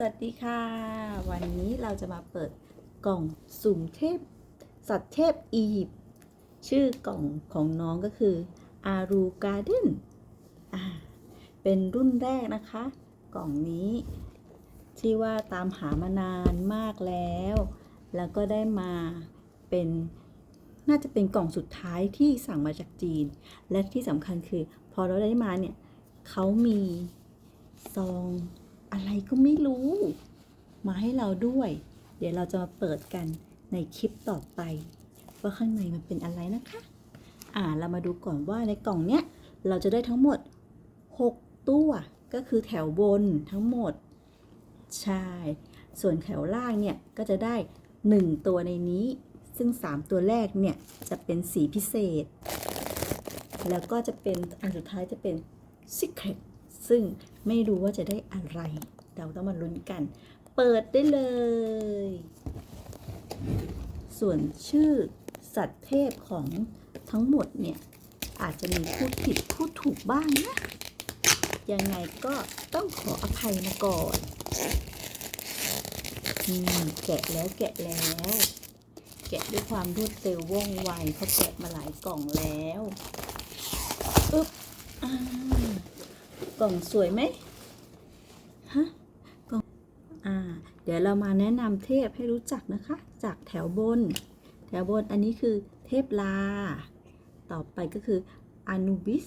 สวัสดีค่ะ วันนี้เราจะมาเปิดกล่องสุ่มเทพ สัตว์เทพอียิปต์ชื่อกล่องของน้องก็คืออารูการ์เดนเป็นรุ่นแรกนะคะ กล่องนี้ที่ว่าตามหามานานมากแล้ว แล้วก็ได้มาเป็นน่าจะเป็นกล่องสุดท้ายที่สั่งมาจากจีน และที่สำคัญคือ พอเราได้มาเนี่ยเขามีซอง อะไรก็ไม่รู้ มาให้เราด้วย เดี๋ยวเราจะมาเปิดกันในคลิปต่อไป ว่าข้างในมันเป็นอะไรนะคะ อ่าเรามาดูก่อนว่าในกล่องเนี้ยเราจะได้ทั้งหมด 6 ตัว ก็คือแถวบนทั้งหมด ใช่ ส่วนแถวล่างเนี่ยก็จะได้ 1 ตัวในนี้ ซึ่ง 3 ตัวแรกเนี่ยจะเป็นสีพิเศษ แล้วก็จะเป็นอันสุดท้ายจะเป็น Secret ซึ่งไม่รู้ว่าจะได้อะไร เราต้องมาลุ้นกัน เปิดได้เลย ส่วนชื่อสัตว์เทพของทั้งหมดเนี่ย อาจจะมีพูดผิดพูดถูกบ้างนะ ยังไงก็ต้องขออภัยมาก่อนอืมแกะแล้วแกะแล้ว แกะด้วยความรวดเร็วว่องไวเพราะแกะมาหลายกล่องแล้ว อึ๊บอ่า กล่องสวยไหมฮะกล่องอ่าเดี๋ยวเรามาแนะนำเทพให้รู้จักนะคะ จากแถวบน แถวบนอันนี้คือเทพลา ต่อไปก็คืออนูบิส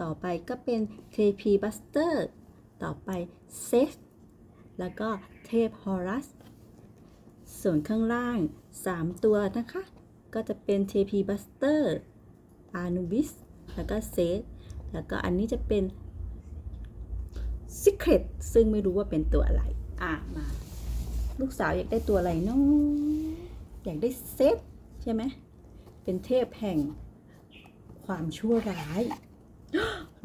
ต่อไปก็เป็นเทพีบัสเตอร์ต่อไปเซฟแล้วก็เทพฮอรัส ส่วนข้างล่าง 3 ตัวนะคะ ก็จะเป็นเทพีบัสเตอร์อานูบิสแล้วก็เซฟแล้วก็อันนี้จะเป็น Secret ซึ่งไม่รู้ว่าเป็นตัวอะไร อะมา ลูกสาวอยากได้ตัวอะไรเนาะอยากได้เซฟใช่ไหม เป็นเทพแห่งความชั่วร้าย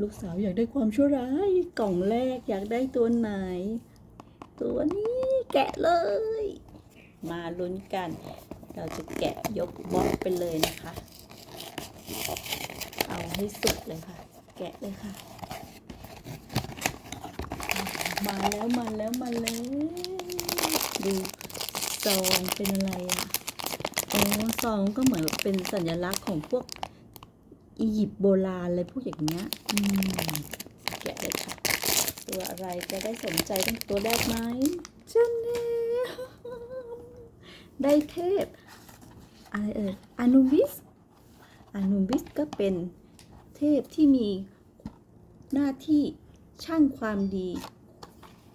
ลูกสาวอยากได้ความชั่วร้าย กล่องแรกอยากได้ตัวไหน ตัวนี้แกะเลย มาลุ้นกัน เราจะแกะยกบล็อกไปเลยนะคะ เอาให้สุดเลยค่ะ แกะเลยค่ะ มาแล้วมาแล้วมาแล้วดูซองเป็นอะไรอะอ๋อซองก็เหมือนเป็นสัญลักษณ์ของพวกอียิปต์โบราณอะไรพวกอย่างเงี้ยอืมแกะเลยค่ะ ตัวอะไรจะได้สนใจตั้งตัวแรกไหมเจ้าเน่ได้เทพ อะไรเอ่ยอนุบิสอนุบิสก็เป็นเทพที่มีหน้าที่ช่างความดี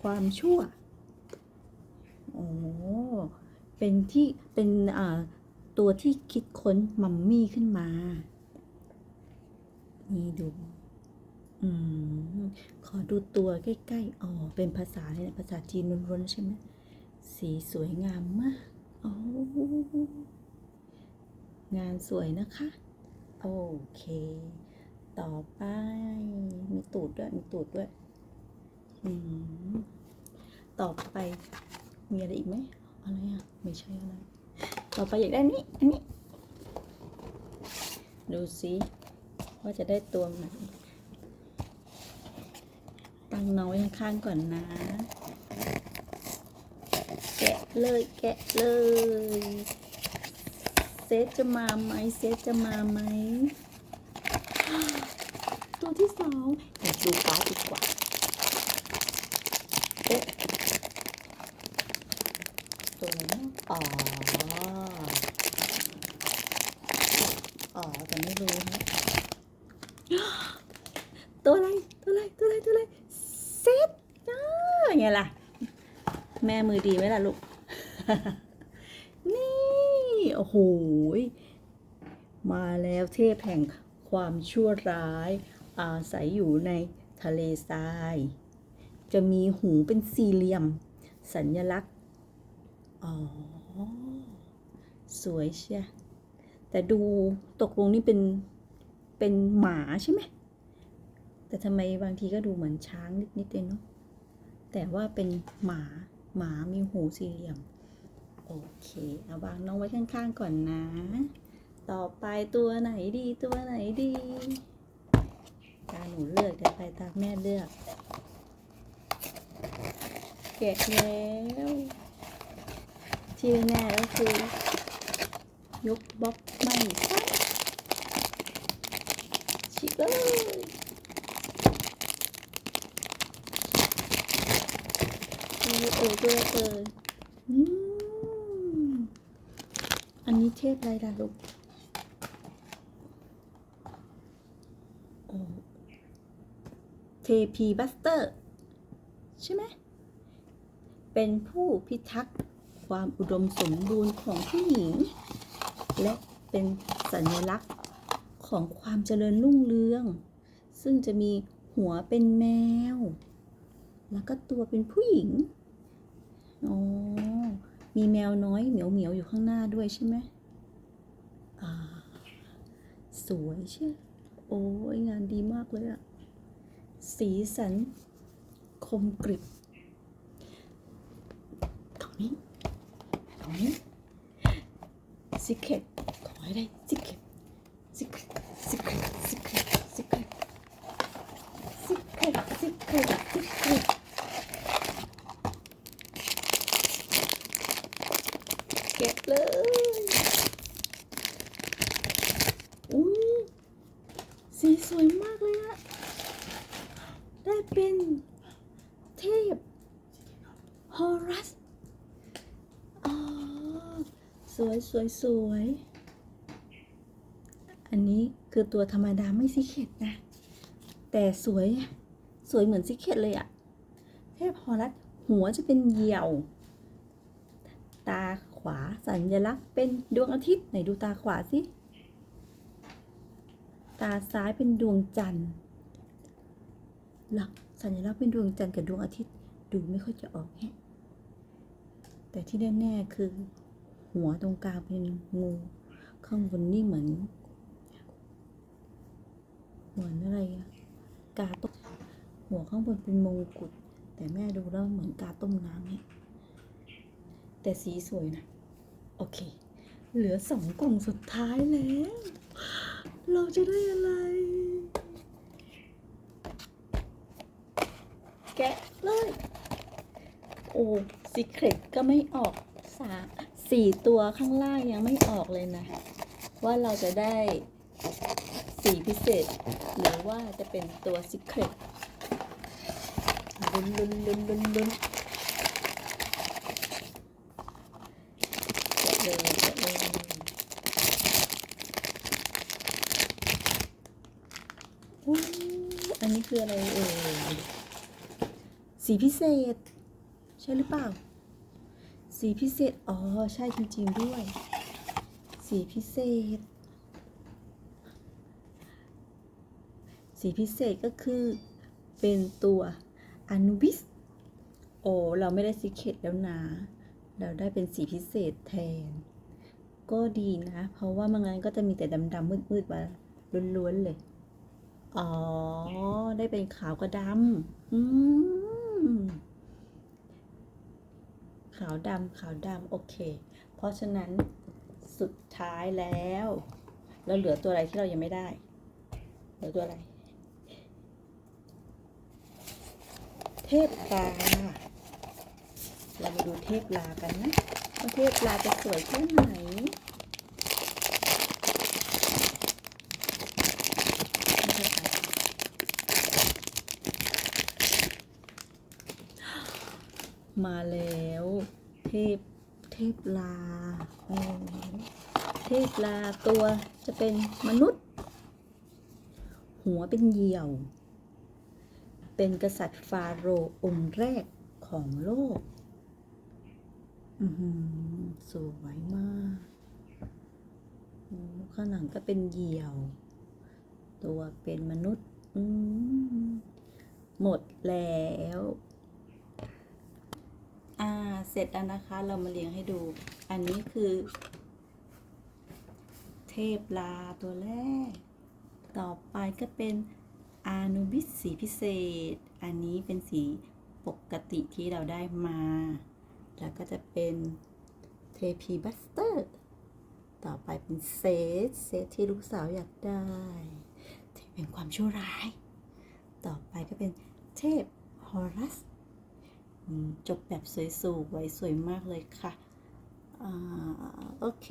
ความชั่ว โอ้เป็นที่เป็นตัวที่คิดค้นมัมมี่ขึ้นมา นี่ดู อืม ขอดูตัวใกล้ๆ อ๋อ เป็นภาษาอะไรเนี่ยภาษาจีนล้วนๆใช่ไหม สีสวยงามมากโอ้งานสวยนะคะ โอเค ต่อไป มีตูดด้วย มีตูดด้วย ต่อไปมีอะไรอีกไหมอะไรอะไม่ใช่อะไร ต่อไปอยากได้นี้อันนี้ ดูสิว่าจะได้ตัวไหนตั้งน้องไว้ข้างๆก่อนนะ แกะเลยแกะเลย เซตจะมาไหมเซตจะมาไหมตัวที่สองเดี๋ยวดูกาดีกว่าเอ๊ะ ตัวอะไรนะอ๋อ อ๋อ แต่ไม่รู้นะตัวอะไร ตัวอะไร ตัวอะไร ตัวอะไรเซตจ้าไงล่ะ แม่มือดีไหมล่ะลูก นี่ โอ้โห มาแล้วเทพแห่งความชั่วร้าย อาศัยอยู่ในทะเลทราย จะมีหูเป็นสี่เหลี่ยม สัญลักษณ อ๋อ สวยเชียแต่ดูตกลงนี่เป็น เป็นหมาใช่ไหม แต่ทำไมบางทีก็ดูเหมือนช้างนิดๆเองเนาะ แต่ว่าเป็นหมา หมามีหูสี่เหลี่ยม โอเค เอาวางน้องไว้ข้างๆก่อนนะ ต่อไปตัวไหนดีตัวไหนดีตาหนูเลือกแต่ไปตาแม่เลือก แกะแล้ว ที่แน่ๆก็คือ ยกบล็อกไม่ชิบเลยเออเออเออเอออืมอันนี้เทพอะไรล่ะลูกโอ้เทพีบัสเตอร์ ใช่ไหม เป็นผู้พิทักษ์ ความอุดมสมบูรณ์ของผู้หญิง และเป็นสัญลักษณ์ของความเจริญรุ่งเรือง ซึ่งจะมีหัวเป็นแมว แล้วก็ตัวเป็นผู้หญิงอ๋อมีแมวน้อยเหมียวเหมียวๆอยู่ข้างหน้าด้วยใช่ไหมอ่า สวยใช่โอ้ยงานดีมากเลยอะสีสันคมกริบ ตรงนี้ ตรงนี้ สิเก็ตขอให้ได้สิเก็ตสิเก็ตสิเก็ตสิเก็ตสิเกตสิเกตสิเกตสิเกตเก็บเลยอุ้ยสีสวยมากเลยอะได้เป็นเทพฮอรัส สวยสวยสวย อันนี้คือตัวธรรมดาไม่ซิเคตนะ แต่สวยสวยเหมือนซิเคตเลยอะเทพอรัสหัวจะเป็นเหยี่ยว ตาขวาสัญลักษณ์เป็นดวงอาทิตย์ไหนดูตาขวาสิ ตาซ้ายเป็นดวงจันทร์ หลักสัญลักษณ์เป็นดวงจันทร์กับดวงอาทิตย์ดูไม่ค่อยจะออกแฮะแต่ที่แน่ๆคือ หัวตรงกลางเป็นงูข้างบนนี่เหมือน เหมือนอะไรอะกาต้มหัวข้างบนเป็นมงกุฎแต่แม่ดูแล้วเหมือนกาต้มน้ำเนี่ยแต่สีสวยนะ โอเค เหลือสองกล่องสุดท้ายแล้ว เราจะได้อะไร แกะเลย โอ้สิเครตก็ไม่ออกสา สี่ตัวข้างล่างยังไม่ออกเลยนะ ว่าเราจะได้สีพิเศษ หรือว่าจะเป็นตัวสิเครตลุ้นลุ้นลุ้นลุ้นลุ้นแกะเลยแกะเลยอันนี้คืออะไรเอ่ยสีพิเศษ ใช่หรือเปล่า สีพิเศษ อ๋อ ใช่จริง ๆ ด้วย สีพิเศษ สีพิเศษก็คือ เป็นตัวอนุบิส โอ้ เราไม่ได้สีเคตแล้วนะ เราได้เป็นสีพิเศษแทน ก็ดีนะ เพราะว่าไม่งั้นก็จะมีแต่ดำๆมืดๆมาล้วนๆเลย อ๋อ ได้เป็นขาวกับดำอืม ขาวดำขาวดำโอเค เพราะฉะนั้นสุดท้ายแล้วเราเหลือตัวอะไรที่เรายังไม่ได้ เหลือตัวอะไร เทพลาเรามาดูเทพลากันนะว่าเทพลาจะสวยแค่ไหน มาแล้ว เทพเทพลา เทพลาตัวจะเป็นมนุษย์ หัวเป็นเหยี่ยว เป็นกษัตริย์ฟาโรห์องค์แรกของโลกอือหือสวยมากข้างหลังก็เป็นเหยี่ยว ตัวเป็นมนุษย์ หมดแล้ว อ่า เสร็จแล้วนะคะ เรามาเรียงให้ดู อันนี้คือ เทพลาตัวแรก ต่อไปก็เป็นอานูบิสสีพิเศษ อันนี้เป็นสีปกติที่เราได้มา แล้วก็จะเป็นเทพีบัสเตอร์ ต่อไปเป็นเซตเซตที่ลูกสาวอยากได้ที่เป็นความชั่วร้าย ต่อไปก็เป็นเทพฮอรัส จบแบบสวยๆสวยมากเลยค่ะอโอเค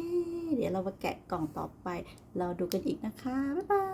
เดี๋ยวเรามาแกะกล่องต่อไป เราดูกันอีกนะคะ บ๊ายบาย